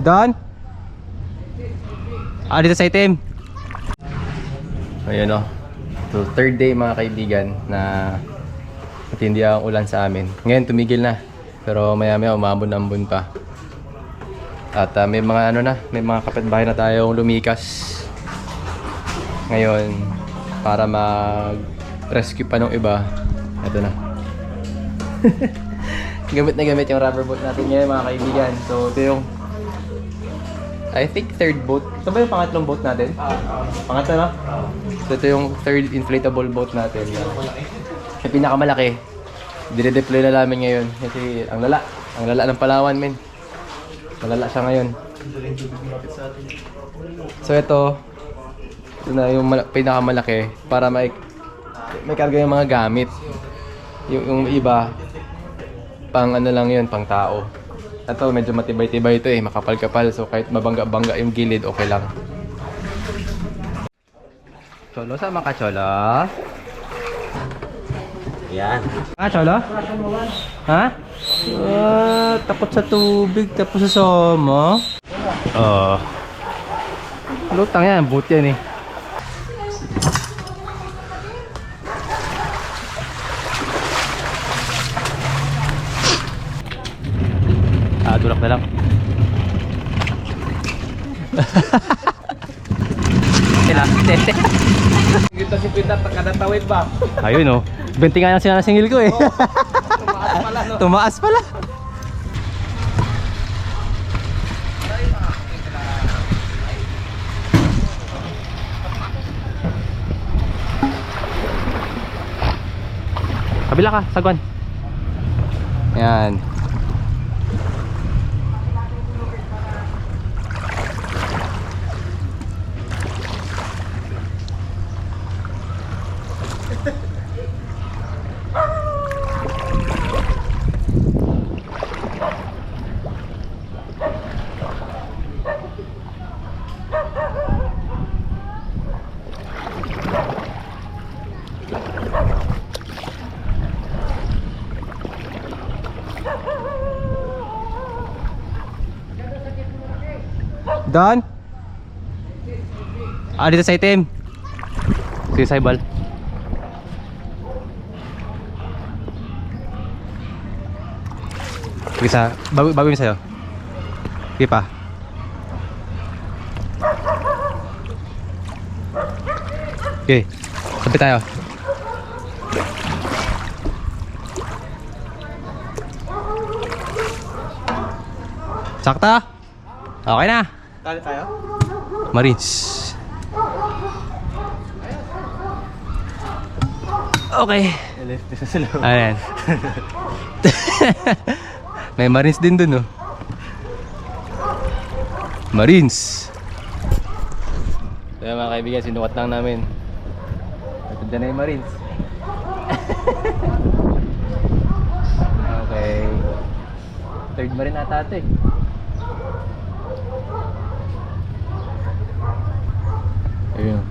Don? Ah, dito sa itim. Ayun o. So, third day mga kaibigan na matindi ang ulan sa amin. Ngayon tumigil na. Pero maya maya umambon-ambon pa. At ah, may mga ano na, may mga kapitbahay na tayong lumikas. Ngayon, para mag-rescue pa ng iba, ito na. gamit na gamit yung rubber boat natin ngayon mga kaibigan. So ito yung I think third boat. Ito ba yung pangatlong boat natin? Pangatlo na? So ito yung third inflatable boat natin. Yung pinakamalaki. Dire-deploy na namin ngayon. Kasi ang lala. Ang lala ng Palawan, men. Malala siya ngayon. So ito, ito na yung mala- pinakamalaki para may may karga yung mga gamit. Yung, yung iba, pang ano lang yun, pang tao. Ito, medyo matibay-tibay ito eh, makapal-kapal. So kahit mabangga-bangga yung gilid, okay lang. Cholo, sama ka, Cholo? Yan. Ah, Cholo? Ha? Ah, takot sa tubig, tapos sa somo. Oo. Lutang yan, boot yan eh. Na lang. Kita si Pinta, kada tawid ba? Ayun oh. Benti nga ng singil ko eh. Tumaas pala, no? Tumaas pala. Kabila ka, sagwan. Yan. Don? Ah, dito sa itim. Sige, sa ibal. Sige sa, bago, bago yung sa'yo. Sige pa. Okay, sabi tayo. Sakta? Okay na. Tali tayo? Marines. Okay. Left sa sila. Ayan. May Marines din dun, oh. Marines. Kaya mga kaibigan, sinukat lang namin. Ito dyan na yung Marines. okay. Third Marine ata ito eh. Yeah.